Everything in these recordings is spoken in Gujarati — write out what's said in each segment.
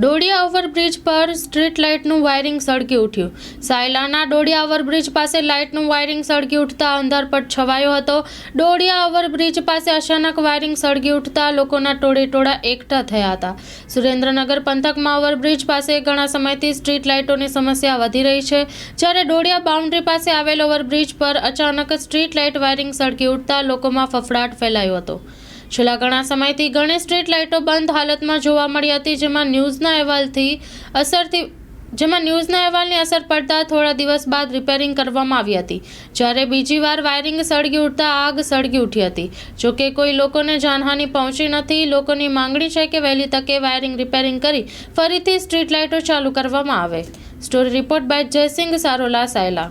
ડોડિયા ઓવરબ્રિજ પર સ્ટ્રીટ લાઇટનું વાયરિંગ સળગી ઉઠ્યું. સાયલાના ડોડિયા ઓવરબ્રિજ પાસે લાઇટનું વાયરિંગ સળગી ઉઠતા અંધારપટ છવાયો હતો. ડોડિયા ઓવરબ્રિજ પાસે અચાનક વાયરિંગ સળગી ઉઠતા લોકોના ટોળે ટોળા એકઠા થયા હતા. સુરેન્દ્રનગર પંથકમાં ઓવરબ્રિજ પાસે ઘણા સમયથી સ્ટ્રીટ લાઇટોની સમસ્યા વધી રહી છે. જ્યારે ડોડિયા બાઉન્ડ્રી પાસે આવેલ ઓવરબ્રિજ પર અચાનક સ્ટ્રીટ લાઇટ વાયરિંગ સળગી ઉઠતા લોકોમાં ફફડાટ ફેલાયો હતો. છેલ્લા ઘણા સમયથી ઘણી સ્ટ્રીટ લાઇટો બંધ હાલતમાં જોવા મળી હતી, જેમાં ન્યૂઝના અહેવાલથી અસરથી, જેમાં ન્યૂઝના અહેવાલની અસર પડતા થોડા દિવસ બાદ રિપેરિંગ કરવામાં આવી હતી, જ્યારે બીજી વાર વાયરિંગ સળગી ઉઠતા આગ સળગી ઉઠી હતી. જોકે કોઈ લોકોને જાનહાનિ પહોંચી નથી, લોકોની માંગણી છે કે વહેલી તકે વાયરિંગ રિપેરિંગ કરી ફરીથી સ્ટ્રીટ લાઇટો ચાલુ કરવામાં આવે. Story report by Jaysinh Sarola Sayla.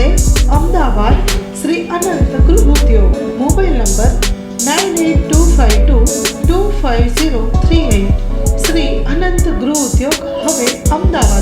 ઉદ્યોગ હવે અમદાવાદ